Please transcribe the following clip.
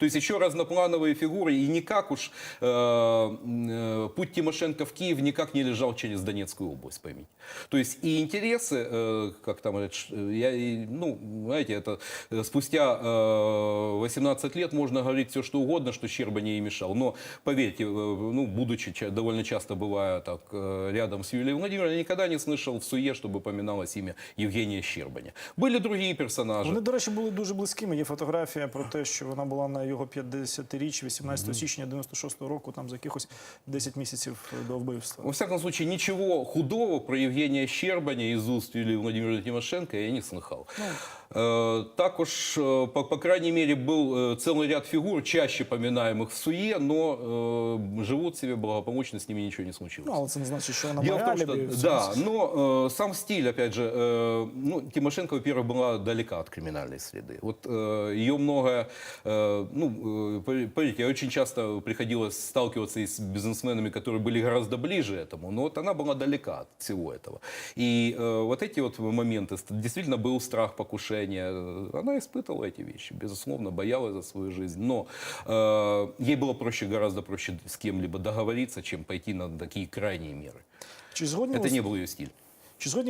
То есть еще разноплановые фигуры, и никак уж э, э, путь Тимошенко в Киев никак не лежал через Донецкую область, поймите. То есть и интересы, э, как там, говорят, ш- я, и, ну, знаете, это э, спустя э, 18 лет можно говорить все, что угодно, что Щерба не ей мешал. Но поверьте, э, ну, будучи ча- довольно часто бывая так э, рядом с Юлией Владимировной, я никогда не слышал в суе, чтобы поминалось имя Евгения Щербаня. Были другие персонажи. Вони, до речі, були дуже близькими. Є фотографія про те, що вона була на його 50-річ 18 січня 96-го року, там за якихось 10 місяців до вбивства. Во всяком случае, ничего худого про Евгения Щербаня из уст Юлии Владимировны Тимошенко я не слыхал. Э, Так уж, э, по, по крайней мере, был э, целый ряд фигур, чаще поминаемых в СУЕ, но э, живут себе благополучно, с ними ничего не случилось. Ну, але це не значить, що вона Дело в том, моралі. что, да, но э, сам стиль, опять же, э, ну, Тимошенко, во-первых, была далека от криминальной среды. Вот э, ее многое, э, ну, э, пов- поверьте, очень часто приходилось сталкиваться и с бизнесменами, которые были гораздо ближе этому, но вот она была далека от всего этого. И э, вот эти вот моменты, ст- действительно был страх покушения, она испытывала эти вещи, безусловно, боялась за свою жизнь, но э, ей было проще, гораздо проще с кем-либо договориться, чем пойти на такие крайние меры. Чи згодні, Это ви, не был ее стиль. чи згодні